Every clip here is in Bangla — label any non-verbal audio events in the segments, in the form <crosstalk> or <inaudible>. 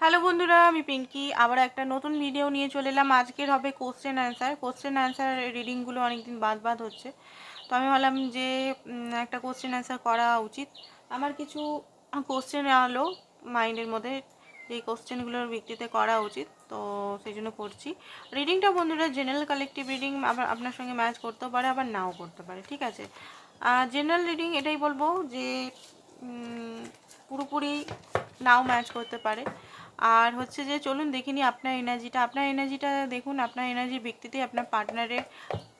হ্যালো বন্ধুরা, আমি পিঙ্কি। আবার একটা নতুন ভিডিও নিয়ে চলে এলাম। আজকের হবে কোশ্চেন অ্যান্সার কোশ্চেন অ্যান্সার রিডিংগুলো অনেকদিন বাদ বাদ হচ্ছে। তো আমি ভাবলাম যে একটা কোশ্চেন অ্যান্সার করা উচিত। আমার কিছু কোশ্চেন আলো মাইন্ডের মধ্যে যেই কোশ্চেনগুলোর ভিত্তিতে করা উচিত। তো সেই জন্য করছি। রিডিংটা বন্ধুরা জেনারেল কালেকটিভ রিডিং আবার আপনার সঙ্গে ম্যাচ করতেও পারে, আবার নাও করতে পারে। ঠিক আছে? জেনারেল রিডিং এটাই বলব যে পুরোপুরি নাও ম্যাচ করতে পারে। আর হচ্ছে যে চলুন দেখিনি আপনার এনার্জিটা আপনার এনার্জিটা দেখুন, আপনার এনার্জির ভিত্তিতে আপনার পার্টনারের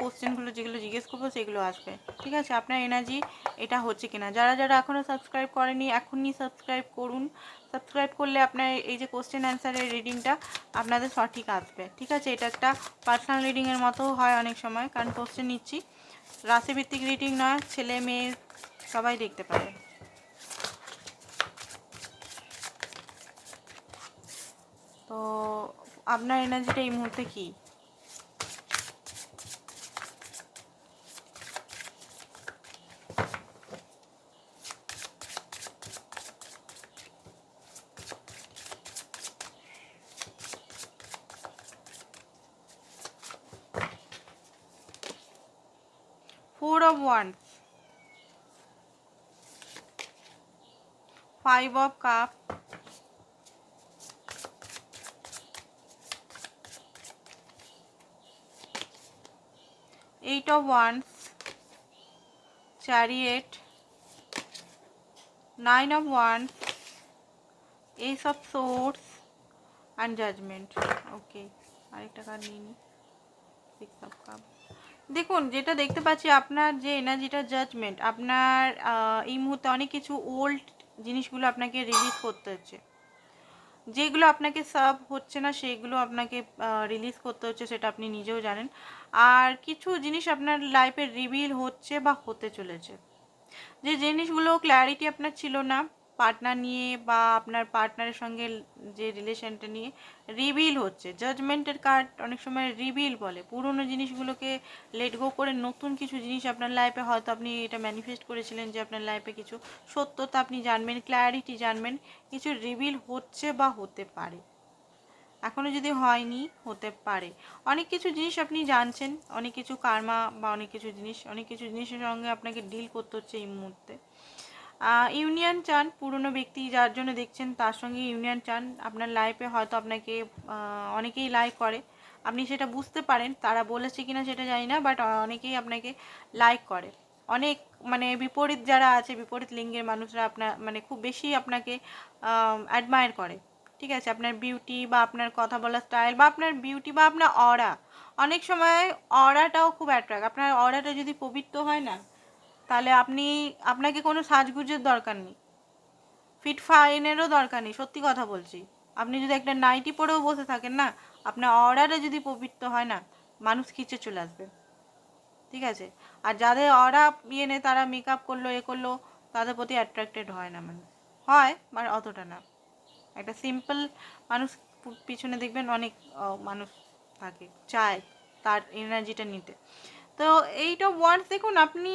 কোশ্চেনগুলো যেগুলো জিজ্ঞেস করব সেগুলো আসবে। ঠিক আছে? আপনার এনার্জি এটা হচ্ছে কিনা? যারা যারা এখনও সাবস্ক্রাইব করেনি, এখনই সাবস্ক্রাইব করুন। সাবস্ক্রাইব করলে আপনার এই যে কোশ্চেন অ্যান্সারের রিডিংটা আপনাদের সঠিক আসবে। ঠিক আছে? এটা একটা পার্সোনাল রিডিংয়ের মতো হয় অনেক সময়। কারণ কোশ্চেন নিচ্ছি। রাশিভিত্তিক রিডিং নয় ছেলে মেয়ে সবাই দেখতে পারে। তো আপনার এনার্জিটা এই মুহূর্তে কি four of wands five of cup eight of wands chariot nine of wands ace of swords and judgment. Okay আরেকটা কার্ড নিয়ে নিই সিক্স অফ কাপ দেখুন, যেটা দেখতে পাচ্ছি, আপনার যে এনার্জিটা জাজমেন্ট আপনার এই মুহূর্তে অনেক কিছু ওল্ড জিনিসগুলো আপনাকে রিলিজ করতে হচ্ছে। যেগুলো আপনাকে সার্ভ হচ্ছে না সেইগুলো আপনাকে রিলিজ করতে হচ্ছে, সেটা আপনি নিজেও জানেন। আর কিছু জিনিস আপনার লাইফে রিভিল হচ্ছে বা হতে চলেছে। যে জিনিসগুলো ক্ল্যারিটি আপনার ছিল না পার্টনার নিয়ে বা আপনার পার্টনারের সঙ্গে যে রিলেশনটা নিয়ে রিভিল হচ্ছে। জাজমেন্টের কার্ড অনেক সময় রিভিল বলে। পুরনো জিনিসগুলোকে লেট গো করে নতুন কিছু জিনিস আপনার লাইফে হয়তো আপনি এটা ম্যানিফেস্ট করেছিলেন যে আপনার লাইফে কিছু সত্যতা আপনি জানবেন ক্ল্যারিটি জানবেন, কিছু রিভিল হচ্ছে বা হতে পারে। এখনও যদি হয়নি, হতে পারে। অনেক কিছু জিনিস আপনি জানছেন, অনেক কিছু কার্মা বা অনেক কিছু জিনিস, অনেক কিছু জিনিসের সঙ্গে আপনাকে ডিল করতে হচ্ছে এই মুহূর্তে। ইউনিয়ন চান, পুরনো ব্যক্তি যার জন্য দেখছেন তার সঙ্গে ইউনিয়ন চান। আপনার লাইফে হয়তো আপনাকে অনেকেই লাইক করে। আপনি সেটা বুঝতে পারেন, তারা বলেছে কিনা সেটা জানি না বাট অনেকেই আপনাকে লাইক করে। অনেক মানে বিপরীত যারা আছে, বিপরীত লিঙ্গের মানুষরা আপনার মানে খুব বেশি আপনাকে অ্যাডমায়ার করে। ঠিক আছে? আপনার বিউটি বা আপনার কথা বলার স্টাইল বা আপনার বিউটি বা আপনার অরা অনেক সময় অরাটাও খুব অ্যাট্রাক্ট আপনার অরাটা যদি পবিত্র হয় না তাহলে আপনি, আপনাকে কোনো সাজগুজের দরকার নেই। ফিট ফাইনেরও দরকার নেই, সত্যি কথা বলছি। আপনি যদি একটা নাইটি পরেও বসে থাকেন না, আপনার অর্ডারে যদি পবিত্র হয় না, মানুষ খিচে চলে আসবে। ঠিক আছে? আর যাদের অরা ইয়ে নেই, তারা মেকআপ করল, এ করল, তাদের প্রতি অ্যাট্রাক্টেড হয় না মানুষ। হয় মানে অতটা না। একটা সিম্পল মানুষ পিছনে দেখবেন অনেক মানুষ থাকে, চায় তার এনার্জিটা নিতে। তো এইটা ওয়ান্স দেখুন, আপনি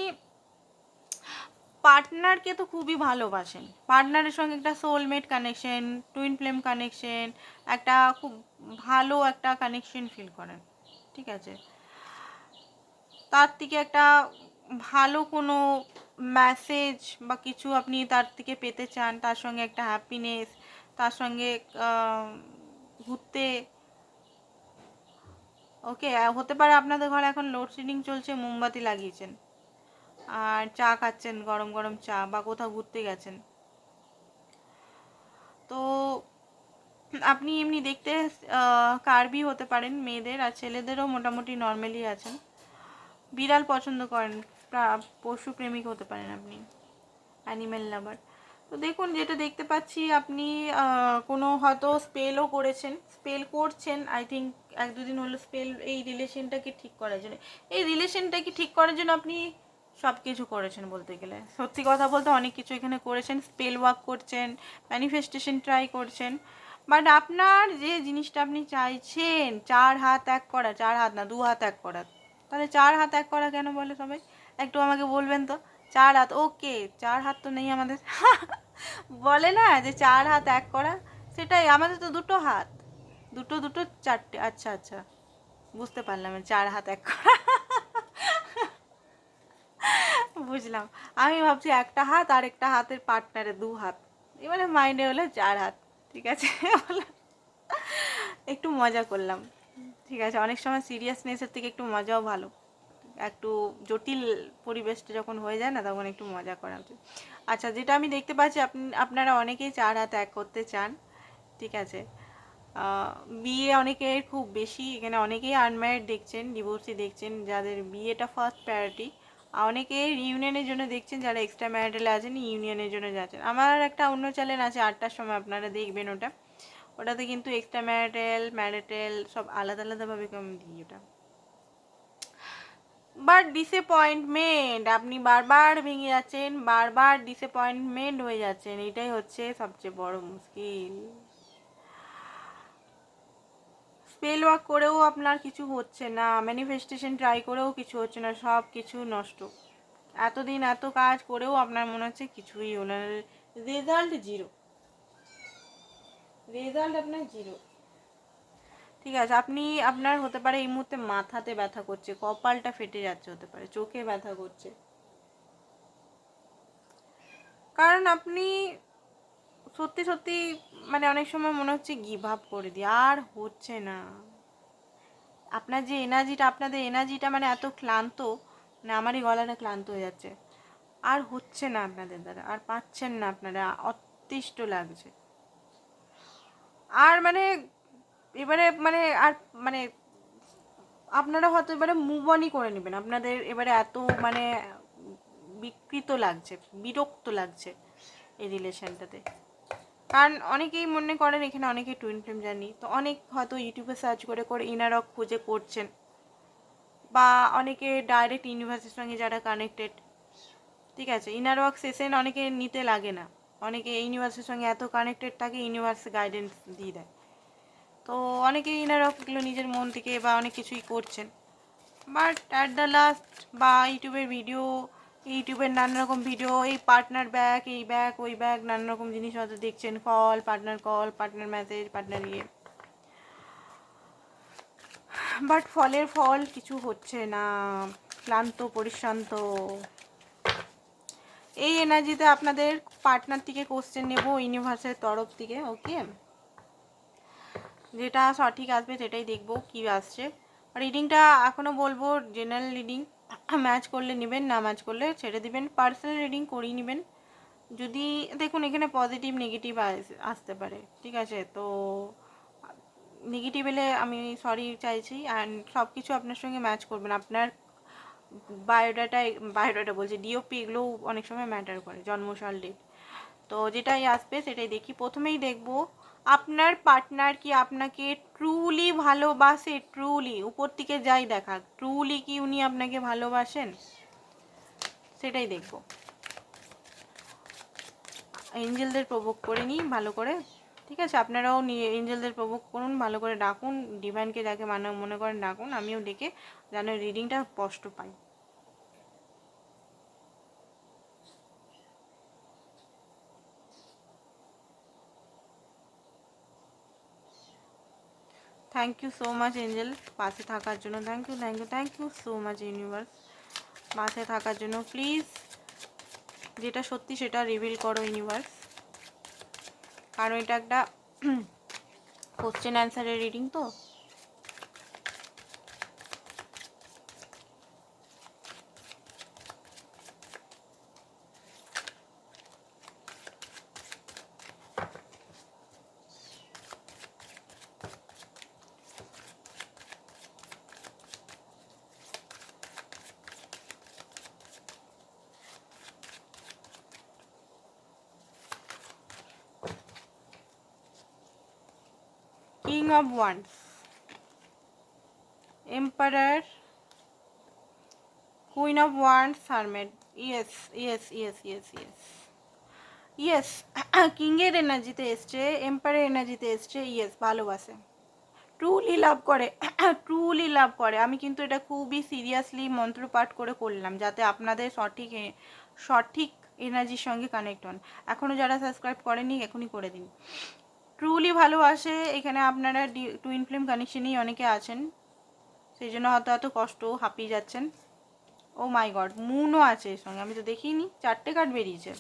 পার্টনারকে তো খুবই ভালোবাসেন। পার্টনারের সঙ্গে একটা soulmate connection twin flame connection একটা খুব ভালো একটা কানেকশন ফিল করেন, ঠিক আছে? তার থেকে একটা ভালো কোনো মেসেজ বা কিছু আপনি তার থেকে পেতে চান, তার সঙ্গে একটা হ্যাপিনেস তার সঙ্গে ঘুরতে ওকে হতে পারে আপনাদের ঘরে এখন লোডশেডিং চলছে, মোমবাতি লাগিয়েছেন। আর চা খাচ্ছেন, গরম গরম চা, বা কোথাও ঘুরতে গেছেন। তো আপনি এমনি দেখতে কার্বি হতে পারেন, মেয়েদের আর ছেলেদেরও মোটামুটি নর্মালি আছেন। বিড়াল পছন্দ করেন পশু প্রেমিক হতে পারেন আপনি অ্যানিম্যাল লাভার তো দেখুন, যেটা দেখতে পাচ্ছি আপনি কোনো হয়তো স্পেলও করেছেন স্পেল করছেন আই থিঙ্ক এক দুদিন হলো স্পেল এই রিলেশনটাকে ঠিক করার জন্য। এই রিলেশনটাকে ঠিক করার জন্য আপনি সব কিছু করেছেন বলতে গেলে। সত্যি কথা বলতে অনেক কিছু এখানে করেছেন স্পেল ওয়ার্ক করছেন ম্যানিফেস্টেশন ট্রাই করছেন। বাট আপনার যে জিনিসটা আপনি চাইছেন, চার হাত এক করা, চার হাত না, দু হাত এক করা, তাহলে চার হাত এক করা কেন বলে সবাই? একটু আমাকে বলবেন তো? চার হাত ওকে চার হাত তো নেই আমাদের। <laughs> বলে না যে চার হাত এক করা, সেটাই, আমাদের তো দুটো হাত। দুটো দুটো, চারটে আচ্ছা আচ্ছা বুঝতে পারলাম, চার হাত এক করা। বুঝলাম। আমি ভাবছি একটা হাত আর একটা হাতের পার্টনারে দু হাত। এবারে মাইনে হলো চার হাত। ঠিক আছে? একটু মজা করলাম। ঠিক আছে? অনেক সময় সিরিয়াসনেসের থেকে একটু মজাও ভালো। একটু জটিল পরিবেশটা যখন হয়ে যায় না, তখন একটু মজা করা উচিত। আচ্ছা যেটা আমি দেখতে পাচ্ছি, আপনি, আপনারা অনেকেই চার হাত এক করতে চান। ঠিক আছে? বিয়ে অনেকের খুব বেশি। এখানে অনেকেই আনম্যারিড দেখছেন ডিভোর্সি দেখছেন। যাদের বিয়েটা ফার্স্ট প্রায়োরিটি অনেকে ইউনিয়নের জন্য দেখছেন, যারা এক্সট্রা ম্যারিটালে আছেন ইউনিয়নের জন্য যাচ্ছেন। আমার একটা অন্য চ্যানেল আছে, আটটার সময় আপনারা দেখবেন ওটা। ওটাতে কিন্তু এক্সট্রা ম্যারিটাল ম্যারিটাল সব আলাদা আলাদাভাবে আমি দিই ওটা। বাট ডিসঅ্যাপয়েন্টমেন্ট আপনি বারবার ভেঙে যাচ্ছেন, বারবার ডিসঅ্যাপয়েন্টমেন্ট হয়ে যাচ্ছেন, এটাই হচ্ছে সবচেয়ে বড় মুশকিল। স্পেল ওয়ার্ক করেও আপনার কিছু হচ্ছে না ম্যানিফেস্টেশন ট্রাই করেও কিছু হচ্ছে না, সব কিছু নষ্ট। এতদিন এত কাজ করেও আপনার মনে হচ্ছে কিছুই না। রেজাল্ট জিরো রেজাল্ট আপনার জিরো ঠিক আছে, আপনি, আপনার হতে পারে এই মুহূর্তে মাথাতে ব্যথা করছে, কপালটা ফেটে যাচ্ছে হতে পারে, চোখে ব্যথা করছে। কারণ আপনি সত্যি সত্যি মানে অনেক সময় মনে হচ্ছে গিভ আপ করে দিই, আর হচ্ছে না। আপনার যে এনার্জিটা, আপনাদের এনার্জিটা মানে এত ক্লান্ত মানে আমারই গলাটা ক্লান্ত হয়ে যাচ্ছে। আর হচ্ছে না আপনাদের দ্বারা, আর পাচ্ছেন না আপনারা, অতিষ্ঠ লাগছে। আর মানে এবারে মানে আর মানে আপনারা হয়তো এবারে মুভ অনই করে নেবেন। আপনাদের এবারে এত মানে বিকৃত লাগছে, বিরক্ত লাগছে এই রিলেশনটাতে কারণ অনেকেই মনে করেন এখানে অনেকে টুইন ফ্লেম জানি। তো অনেক হয়তো ইউটিউবে সার্চ করে করে ইনারক খুঁজে করছেন। বা অনেকে ডাইরেক্ট ইউনিভার্সের সঙ্গে যারা কানেক্টেড ঠিক আছে ইনার ওয়ার্ক সেশন অনেকে নিতে লাগে না। অনেকে ইউনিভার্সের সঙ্গে এত কানেক্টেড থাকে ইউনিভার্স গাইডেন্স দিয়ে দেয়। তো অনেকে ইনার ওয়ার্কগুলো নিজের মন থেকে বা অনেক কিছুই করছেন। বাট অ্যাট দ্য লাস্ট বা ইউটিউবের ভিডিও ইউটিউবের নানা রকম ভিডিও, এই পার্টনার ব্যাগ এই ব্যাগ ওই ব্যাগ নানা রকম জিনিস হয়তো দেখছেন। Call partner call partner message partner ইয়ে। বাট ফলের ফল কিছু হচ্ছে না। ক্লান্ত, পরিশ্রান্ত। এই এনার্জিতে আপনাদের পার্টনার থেকে কোশ্চেন নেব ইউনিভার্সের তরফ থেকে ওকে যেটা সঠিক আসবে সেটাই দেখব কি আসছে। রিডিংটা এখনও বলব জেনারেল রিডিং ম্যাচ করলে নেবেন, না ম্যাচ করলে ছেড়ে দিবেন। পার্সোনাল রিডিং করিয়ে নেবেন। যদি, দেখুন, এখানে পজিটিভ নেগেটিভ আসতে পারে, ঠিক আছে? তো নেগেটিভ এলে আমি সরি চাইছি অ্যান্ড সব কিছু আপনার সঙ্গে ম্যাচ করবেন। আপনার বায়োডাটা বায়োডাটা বলছি ডিওপি এগুলোও অনেক সময় ম্যাটার করে, জন্মসাল ডেট তো যেটাই আসবে, সেটাই দেখি। প্রথমেই দেখব আপনার পার্টনার কি আপনাকে ট্রুলি ভালোবাসে? ট্রুলি উপর থেকে যাই দেখা ট্রুলি কি উনি আপনাকে ভালোবাসেন? সেটাই দেখব। এঞ্জেলদের প্রভোগ করে নিই ভালো করে, ঠিক আছে? আপনারাও এঞ্জেলদের প্রভোগ করুন, ভালো করে ডাকুন, ডিভাইনকে যাকে মানে মনে করেন ডাকুন, আমিও ডেকে যেন রিডিংটা স্পষ্ট পাই। Thank you so much angel পাশে থাকার জন্য thank you thank you thank you so much universe পাশে থাকার জন্য প্লিজ যেটা সত্যি সেটা রিভিল করো ইউনিভার্স কারণ এটা একটা কোশ্চেন অ্যান্সারের রিডিং তো। King of wands emperor queen of wands hermit yes yes yes yes yes yes কিংয়ের এনার্জিতে এসছে এম্পায়ারের এনার্জিতে এসছে ইয়েস ভালোবাসে। ট্রুলি লাভ করে <coughs> ট্রুলি লাভ করে। আমি কিন্তু এটা খুবই সিরিয়াসলি মন্ত্রপাঠ করে করলাম, যাতে আপনাদের সঠিক সঠিক এনার্জির সঙ্গে কানেক্ট হন। এখনও যারা সাবস্ক্রাইব করেনি, এখনই করে দিন। ট্রুলি ভালোবাসে, এখানে আপনারা টুইন ফ্লেম কানেকশনেই অনেকে আছেন। সেই জন্য হয়তো এত কষ্ট, হাঁপিয়ে যাচ্ছেন। ও মাই গড মুনও আছে এর সঙ্গে, আমি তো দেখিনি, চারটে কার্ড বেরিয়েছে।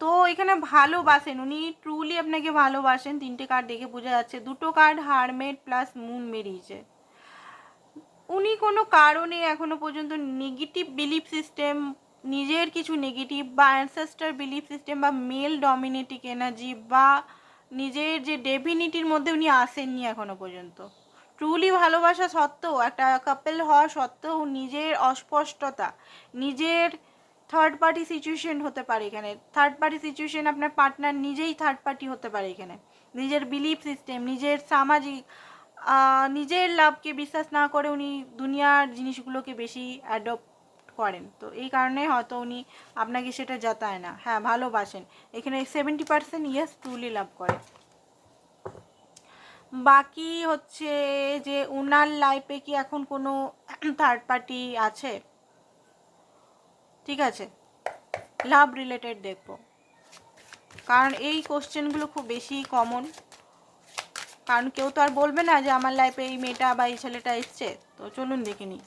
তো এখানে ভালোবাসেন, উনি ট্রুলি আপনাকে ভালোবাসেন, তিনটে কার্ড দেখে বোঝা যাচ্ছে, দুটো কার্ড হারমেট প্লাস মুন বেরিয়েছে। উনি কোনো কারণে এখনও পর্যন্ত নেগেটিভ বিলিফ সিস্টেম নিজের কিছু নেগেটিভ বা অ্যানসেস্টার বিলিফ সিস্টেম বা মেল ডমিনেটিক এনার্জি বা নিজের যে ডেফিনিটির মধ্যে উনি আসেননি এখনও পর্যন্ত। ট্রুলি ভালোবাসা সত্ত্বেও, একটা কাপেল হওয়া সত্ত্বেও নিজের অস্পষ্টতা, নিজের থার্ড পার্টি সিচুয়েশন হতে পারে এখানে। থার্ড পার্টি সিচুয়েশন আপনার পার্টনার নিজেই থার্ড পার্টি হতে পারে এখানে। নিজের বিলিফ সিস্টেম নিজের সামাজিক নিজের লাভকে বিশ্বাস না করে উনি দুনিয়ার জিনিসগুলোকে বেশি অ্যাডপ্ট করেন। তো এই কারণে হয়তো উনি আপনাকে সেটা জাতায় না। হ্যাঁ ভালোবাসেন। এখানে seventy percent yes truly love করে। বাকি হচ্ছে যে উনার লাইফে কি এখন কোনো থার্ড পার্টি আছে? ঠিক আছে। লাভ রিলেটেড দেখব। কারণ এই কোশ্চেনগুলো খুব বেশি কমন কারণ কেউ তো আর বলবে না যে আমার লাইফে এই মেয়েটা বা এই ছেলেটা এসছে। তো চলুন দেখে নিই।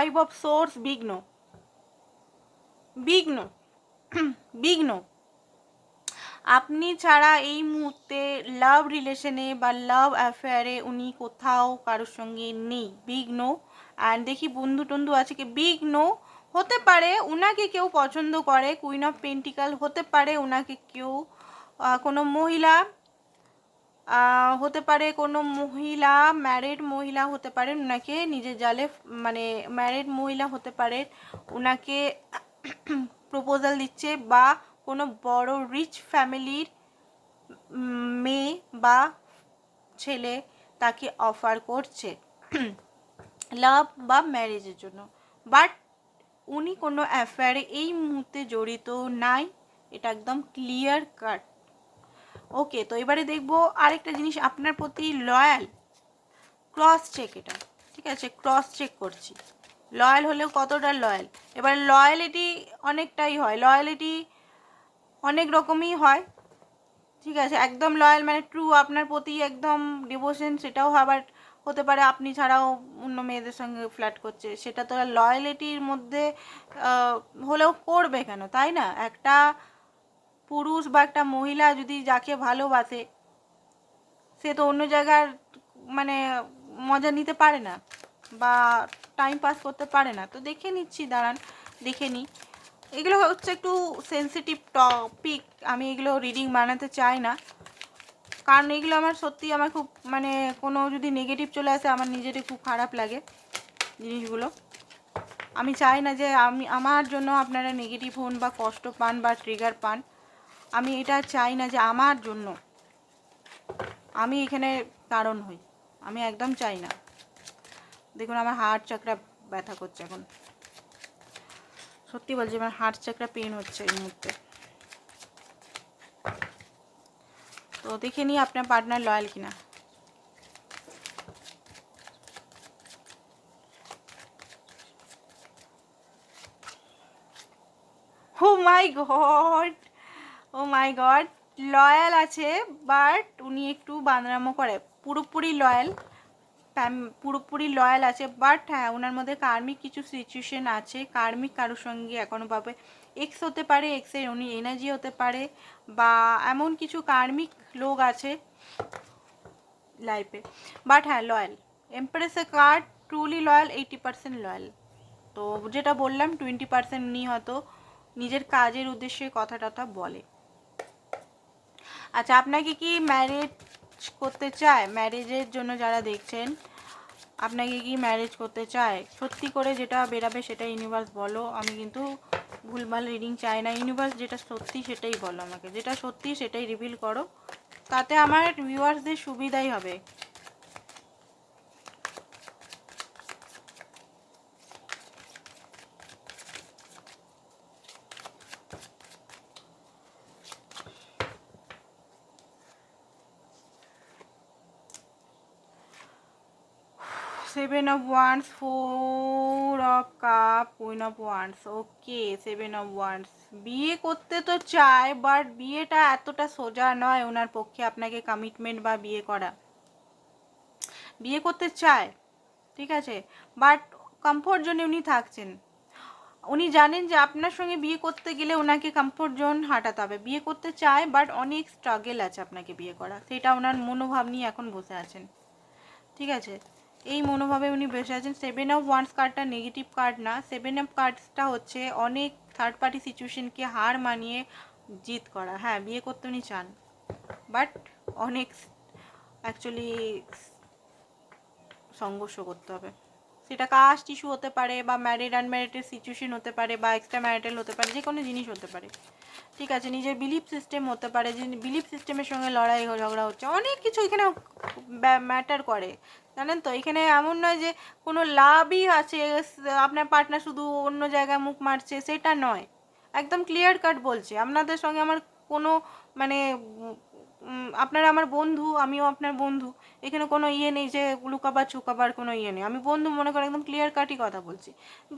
ফাইভ অফ সোর্স বিঘ্ন বিঘ্ন বিঘ্ন আপনি ছাড়া এই মুহূর্তে লাভ রিলেশনে বা লাভ অ্যাফেয়ারে উনি কোথাও কারোর সঙ্গে নেই। বিঘ্ন অ্যান্ড দেখি বন্ধু টন্ধু আছে কি? বিঘ্ন হতে পারে ওনাকে কেউ পছন্দ করে কুইন অফ পেন্টিকাল হতে পারে ওনাকে কেউ কোনো মহিলা। হতে পারে কোনো মহিলা ম্যারিড মহিলা হতে পারেন ওনাকে নিজের জালে মানে ম্যারিড মহিলা হতে পারে ওনাকে প্রপোজাল দিচ্ছে বা কোনো বড় রিচ ফ্যামিলির মেয়ে বা ছেলে তাকে অফার করছে লাভ বা ম্যারেজের জন্য। বাট উনি কোনো অ্যাফেয়ারে এই মুহূর্তে জড়িত নাই, এটা একদম ক্লিয়ার কাট ওকে, তো এবারে দেখব আরেকটা জিনিস আপনার প্রতি লয়াল ক্রস চেক এটা, ঠিক আছে? ক্রস চেক করছি। লয়াল হলেও কতটা লয়াল এবার লয়ালিটি অনেকটাই হয় লয়ালিটি অনেক রকমই হয়, ঠিক আছে? একদম লয়াল মানে ট্রু আপনার প্রতি একদম ডিভোশন সেটাও আবার হতে পারে, আপনি ছাড়াও অন্য মেয়েদের সঙ্গে ফ্ল্যাট করছে, সেটা তো লয়ালিটির মধ্যে হলেও করবে কেন? তাই না? একটা পুরুষ বা একটা মহিলা যদি যাকে ভালোবাসে, সে তো অন্য জায়গার মানে মজা নিতে পারে না বা টাইম পাস করতে পারে না। তো দেখে নিচ্ছি, দাঁড়ান, দেখে নিই এগুলো হচ্ছে একটু সেন্সিটিভ টপিক আমি এগুলো রিডিং বানাতে চাই না। কারণ এগুলো আমার সত্যি আমার খুব মানে কোনো যদি নেগেটিভ চলে আসে, আমার নিজেরই খুব খারাপ লাগে জিনিসগুলো। আমি চাই না যে আমি, আমার জন্য আপনারা নেগেটিভ হন বা কষ্ট পান বা ট্রিগার পান। আমি এটা চাই না যে আমার জন্য। আমি এখানে কারণ হই। আমি একদম চাই না। দেখুন, আমার হার্ট চাকরা ব্যথা করছে এখন। সত্যি বলছি, আমার হার্ট চাকরা পেন হচ্ছে এই মুহূর্তে। তো দেখে নিই আপনার পার্টনার লয়াল কিনা। ও my God oh my God loyal আছে বাট উনি একটু বান্দরামো করে। পুরোপুরি লয়াল পুরোপুরি লয়াল আছে বাট হ্যাঁ ওনার মধ্যে কার্মিক কিছু সিচুয়েশন আছে, কার্মিক কারোর সঙ্গে এখনও ভাবে এক্স হতে পারে এক্সের উনি এনার্জি হতে পারে, বা এমন কিছু কার্মিক লোক আছে লাইফে বাট হ্যাঁ loyal এমপ্রেসের card truly loyal eighty percent loyal তো যেটা বললাম টোয়েন্টি পার্সেন্ট উনি হয়তো নিজের কাজের উদ্দেশ্যে কথা টথা বলে। আচ্ছা আপনাকে কি ম্যারেজ করতে চায়? ম্যারেজের জন্য যারা দেখছেন, আপনাকে কি ম্যারেজ করতে চায়? সত্যি করে যেটা বেরাবে সেটা ইউনিভার্স বলো। আমি কিন্তু ভুলভাল রিডিং চাই না। ইউনিভার্স যেটা সত্যি সেটাই বলো আমাকে। যেটা সত্যি সেটাই রিভিল করো। তাতে আমার ভিউয়ার্সদের সুবিধাই হবে। Seven of wands four of cup queen of wands okay seven of wands বিয়ে করতে তো চায় বাট বিয়েটা এতটা সোজা নয় ওনার পক্ষে আপনাকে কমিটমেন্ট বা বিয়ে করা। বিয়ে করতে চায়, ঠিক আছে বাট কমফোর্ট জোনে উনি থাকছেন। উনি জানেন যে আপনার সঙ্গে বিয়ে করতে গেলে ওনাকে কমফোর্ট জোন হাঁটাতে হবে। বিয়ে করতে চায় বাট অনেক স্ট্রাগেল আছে আপনাকে বিয়ে করা সেটা ওনার মনোভাব নিয়ে এখন বসে আছেন। ঠিক আছে এই মনোভাবে উনি বসে আছেন। সেভেন অফ ওয়ান্স কার্ডটা নেগেটিভ কার্ড না। সেভেন অফ কার্ডসটা হচ্ছে অনেক থার্ড পার্টি সিচুয়েশনকে হার মানিয়ে জিত করা। হ্যাঁ বিয়ে করতে উনি চান। বাট অনেক অ্যাকচুয়ালি সংঘর্ষ করতে হবে। সেটা কাস্ট ইস্যু হতে পারে বা ম্যারিড আনম্যারিডের সিচুয়েশন হতে পারে বা এক্সট্রা ম্যারিটাল হতে পারে, যে কোনো জিনিস হতে পারে। ঠিক আছে, নিজের বিলিফ সিস্টেম হতে পারে, যে বিলিফ সিস্টেমের সঙ্গে লড়াই, ঝগড়া হচ্ছে, অনেক কিছু এখানে ম্যাটার করে। জানেন তো? এখানে এমন নয় যে কোনো লাভই আছে, আপনার পার্টনার শুধু অন্য জায়গায় মুখ মারছে, সেটা নয়। একদম ক্লিয়ার কাট বলছে। আপনাদের সঙ্গে আমার কোনো মানে আপনারা আমার বন্ধু, আমিও আপনার বন্ধু। এখানে কোনো ইয়ে নেই যে লুকাবার ছুকাবার কোনো ইয়ে নেই। আমি বন্ধু মনে করে একদম ক্লিয়ার কাটই কথা বলছি।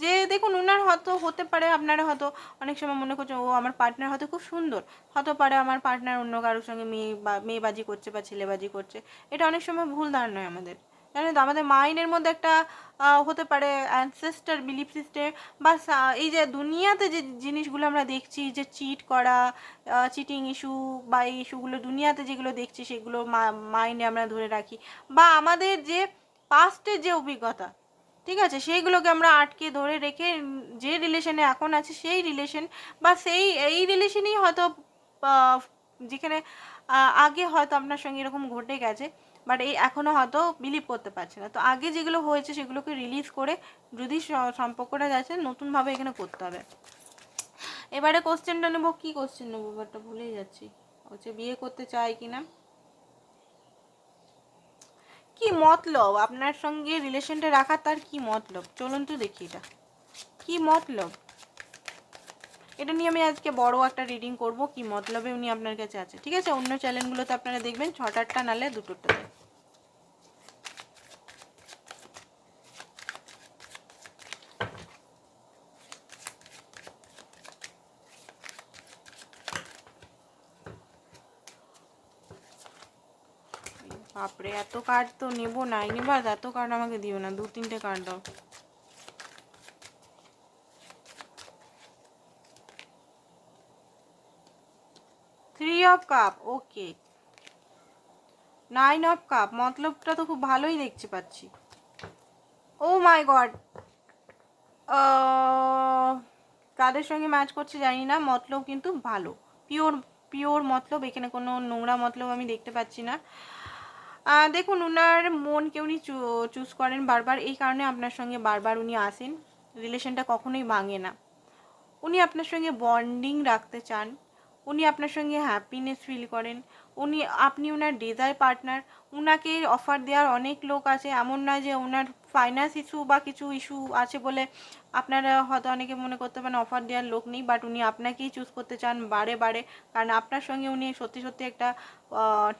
যে দেখুন ওনার হয়তো হতে পারে, আপনারা হয়তো অনেক সময় মনে করছেন, ও আমার পার্টনার হয়তো খুব সুন্দর। হতে পারে আমার পার্টনার অন্য কারোর সঙ্গে মেয়ে বা, মেয়েবাজি করছে বা ছেলেবাজি করছে। এটা অনেক সময় ভুল ধারণা আমাদের। জানেন তো, আমাদের মাইন্ডের মধ্যে একটা হতে পারে অ্যানসেস্টার বিলিফ সিস্টেম বা এই যে দুনিয়াতে যে জিনিসগুলো আমরা দেখছি, যে চিট করা চিটিং ইস্যু বা এই ইস্যুগুলো দুনিয়াতে যেগুলো দেখছি, সেগুলো মাইন্ডে আমরা ধরে রাখি। বা আমাদের যে পাস্টের যে অভিজ্ঞতা, ঠিক আছে? সেইগুলোকে আমরা আটকে ধরে রেখে, যে রিলেশনে এখন আছে, সেই রিলেশন বা সেই, এই রিলেশনই হয়তো যেখানে আগে হয়তো আপনার সঙ্গে এরকম ঘটে গেছে। বাট এই এখনও হয়তো বিলিভ করতে পারছে না। তো আগে যেগুলো হয়েছে সেগুলোকে রিলিজ করে যদি সম্পর্কটা যাচ্ছে, নতুনভাবে এখানে করতে হবে। এবারে কোশ্চেনটা নেব, কী কোশ্চেন নেব? ব্যাপারটা ভুলেই যাচ্ছি। হচ্ছে বিয়ে করতে চায় কি না কি মতলব? আপনার সঙ্গে রিলেশনটা রাখার তার কি মতলব? চলুন তো দেখি এটা। কি মতলব? এটা নিয়ে আমি আজকে বড় একটা রিডিং করব, কি মতলবে উনি আপনার কাছে আছে। ঠিক আছে? অন্য চ্যানেলগুলোতে আপনারা দেখবেন, ছটারটা নালে দুটোরটা দেয়। বাপরে, এত কার্ড তো নেব না, ইউনিভার্স, এত কার্ড আমাকে দিও না দু তিনটে কার্ড দাও। Of cup okay nine of cup মতলবটা তো খুব ভালোই দেখতে পাচ্ছি। ও মাই গড কাদের সঙ্গে ম্যাচ করছে জানি না, মতলব কিন্তু ভালো। পিওর পিওর মতলব, এখানে কোনো নোংরা মতলব আমি দেখতে পাচ্ছি না। দেখুন ওনার মনকে উনি চুজ করেন বারবার, এই কারণে আপনার সঙ্গে বারবার উনি আসেন। রিলেশনটা কখনোই ভাঙে না। উনি আপনার সঙ্গে বন্ডিং রাখতে চান। উনি আপনার সঙ্গে হ্যাপিনেস ফিল করেন। উনি, আপনি ওনার ডিজায়ার পার্টনার উনাকে অফার দেওয়ার অনেক লোক আছে। এমন নয় যে ওনার ফাইন্যান্স ইস্যু বা কিছু ইস্যু আছে বলে আপনারা হয়তো অনেকে মনে করতে পারেন অফার দেওয়ার লোক নেই বাট উনি আপনাকেই চুজ করতে চান বারে বারে। কারণ আপনার সঙ্গে উনি সত্যি সত্যি একটা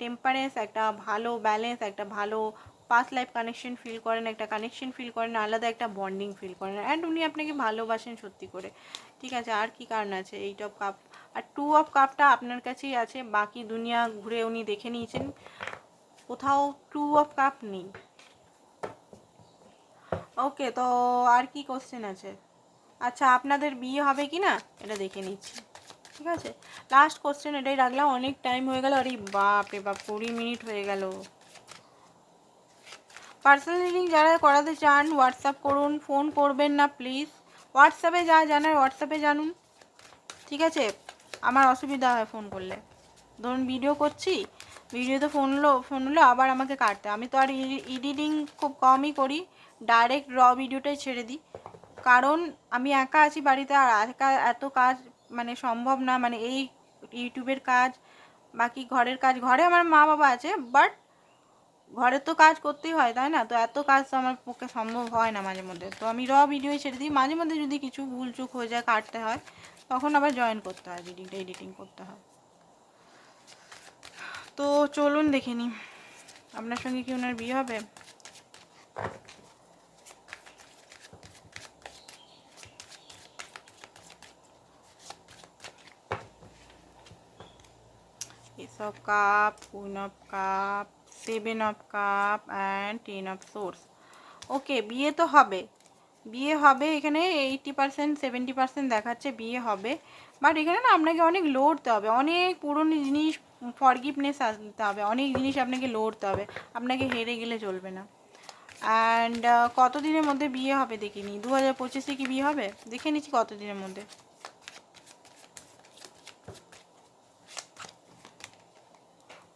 টেম্পারেন্স একটা ভালো ব্যালেন্স একটা ভালো পাস্ট লাইফ কানেকশন ফিল করেন, একটা কানেকশন ফিল করেন, আলাদা একটা বন্ডিং ফিল করেন। অ্যান্ড উনি আপনাকে ভালোবাসেন সত্যি করে। ঠিক আছে, আর কি কারণ আছে? এইটা কাপ আর টু অফ কাপটা আপনার কাছেই আছে, বাকি দুনিয়া ঘুরে উনি দেখে নিয়েছেন। কোথাও টু অফ কাপ নেই। ওকে তো আর কি কোশ্চেন আছে? আচ্ছা আপনাদের বিয়ে হবে কি না এটা দেখে নিচ্ছি। ঠিক আছে? লাস্ট কোশ্চেন এটাই রাখলাম, অনেক টাইম হয়ে গেল, আরে বাপ রে বাপ, কুড়ি মিনিট হয়ে গেল। পার্সোনাল রিডিং যারা করাতে চান হোয়াটসঅ্যাপ করুন ফোন করবেন না প্লিজ হোয়াটসঅ্যাপে যা জানার হোয়াটসঅ্যাপে জানুন। ঠিক আছে? আমার অসুবিধা হয় ফোন করলে। ধরুন ভিডিও করছি ভিডিওতে ফোন হলো ফোন হলো, আবার আমাকে কাটতে। আমি তো আর এডিটিং খুব কমই করি ডাইরেক্ট র ভিডিওটাই ছেড়ে দিই। কারণ আমি একা আছি বাড়িতে, আর একা এত কাজ মানে সম্ভব না। মানে এই ইউটিউবের কাজ, বাকি ঘরের কাজ, ঘরে আমার মা বাবা আছে বাট ঘরে তো কাজ করতেই হয়, তাই না? তো এত কাজ তো আমার পক্ষে সম্ভব হয় না মাঝে মধ্যে তো আমি র ভিডিও ছেড়ে দিই। মাঝে মধ্যে যদি কিছু ভুল চুক হয়ে যায়, কাটতে হয় তখন আবার জয়েন করতে হয় এডিটিংটা এডিটিং করতে হয়। তো চলুন দেখে নিই, আপনার সঙ্গে কি ওনার বিয়ে হবে? ace of cup, queen of cup, seven cup and ten of swords ওকে বিয়ে তো হবে। বিয়ে হবে, এখানে এইটি পার্সেন্ট সেভেন্টি পার্সেন্ট দেখাচ্ছে বিয়ে হবে। বাট এখানে না আপনাকে অনেক লড়তে হবে, অনেক পুরনো জিনিস ফরগিভনেস আনতে হবে, অনেক জিনিস আপনাকে লড়তে হবে, আপনাকে হেরে গেলে চলবে না। অ্যান্ড কত দিনের মধ্যে বিয়ে হবে দেখিনি? দু হাজার পঁচিশে কি বিয়ে হবে? দেখে নিচ্ছি কত দিনের মধ্যে।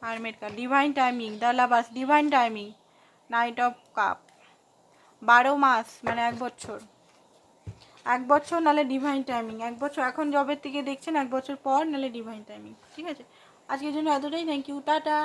Hermit cup divine timing the lovers divine timing knight of cup বারো মাস মানে এক বছর। এক বছর নালে ডিভাইন টাইমিং এক বছর এখন জবের থেকে দেখছেন, এক বছর পর নালে ডিভাইন টাইমিং ঠিক আছে? আজকের জন্য এতটাই থ্যাংক ইউ টাটা।